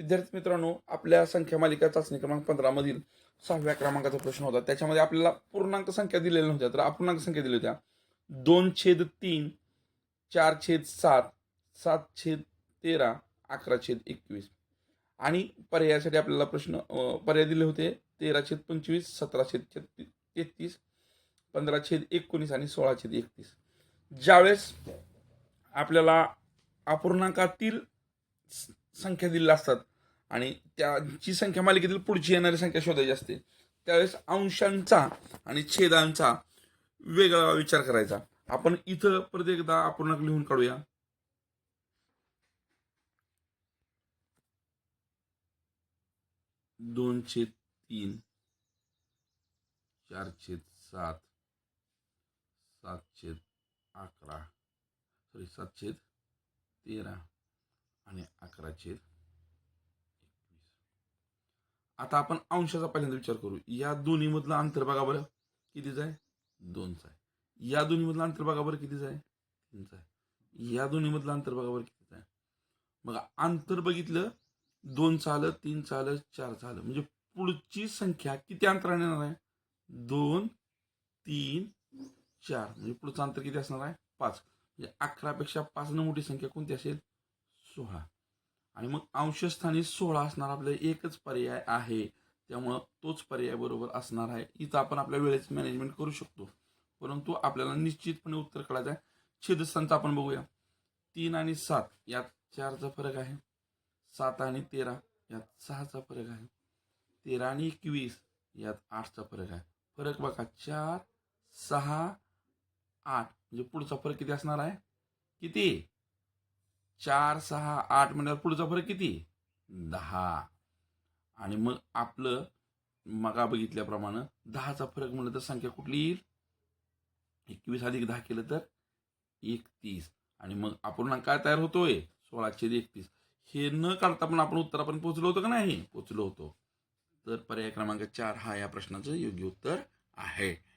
विद्यार्थी मित्रांनो आपल्या संख्या मालिका चाचणी क्रमांक पंधरामधील सहाव्या क्रमांकाचा प्रश्न होता. त्याच्यामध्ये आपल्याला पूर्णांक संख्या दिलेल्या नव्हत्या. तर अपूर्णांक संख्या दिल्या होत्या. दोन छेद तीन चार छेद सात सात छेद तेरा अकरा छेद एकवीस. आणि पर्यायासाठी आपल्याला प्रश्न पर्याय दिले होते. तेरा छेद पंचवीस सतरा छेद तेहतीस पंधरा छेद एकोणीस आणि सोळा छेद एकतीस. ज्यावेळेस आपल्याला अपूर्णांकातील स- संख्या दिलेल्या असतात आणि त्याची संख्या मालिकेतील पुढची येणारी संख्या शोधायची असते. त्यावेळेस अंशांचा आणि छेदांचा वेगळा विचार करायचा. आपण इथं परत एकदा अपूर्णांक लिहून काढूया. दोन छेद तीन चार छेद सात सात छेद अकरा सॉरी सात छेद तेरा आणि अकरा छेद आता आपण अंशाचा पहिल्यांदा विचार करू. या दोन्ही मधलं अंतर बघा बरं. कितीच आहे? दोनचा आहे. या दोन्ही मधलं अंतर बघा बरं कितीच आहे? तीनचा आहे. या दोन्ही मधलं अंतर बघा बरं कितीच आहे. मग अंतर बघितलं दोन आलं तीन आलं चार आलं म्हणजे पुढची संख्या किती अंतराने येणार आहे? दोन तीन चार. म्हणजे पुढचं अंतर किती असणार आहे? पाच. म्हणजे अकरापेक्षा पाचनं मोठी संख्या कोणती असेल? सोळा. आणि मग अंशस्थानी सोळा असणार आपलं एकच पर्याय आहे. त्यामुळं तोच पर्याय बरोबर असणार आहे. इथं आपण आपल्या वेळेचं मॅनेजमेंट करू शकतो. परंतु आपल्याला निश्चितपणे उत्तर कळायचं आहे. छेदस्थानचं आपण बघूया. तीन आणि सात यात चारचा फरक आहे. सात आणि तेरा यात सहाचा फरक आहे. तेरा आणि एकवीस यात आठचा फरक आहे. फरक बघा चार सहा आठ म्हणजे पुढचा फरक किती असणार आहे? किती? चार सहा आठ म्हणल्यावर पुढचा फरक किती? दहा. आणि मग आपलं मगा बघितल्याप्रमाणे दहाचा फरक म्हणलं तर संख्या कुठली येईल? एकवीस अधिक दहा केलं तर एकतीस. आणि मग अपूर्णांक काय तयार होतोय? सोळाशे एकतीस. हे न काढता पण आपण उत्तरापर्यंत पोहोचलो होतो का नाही? पोहोचलो होतो. तर पर्याय क्रमांक चार हा या प्रश्नाचं योग्य उत्तर आहे.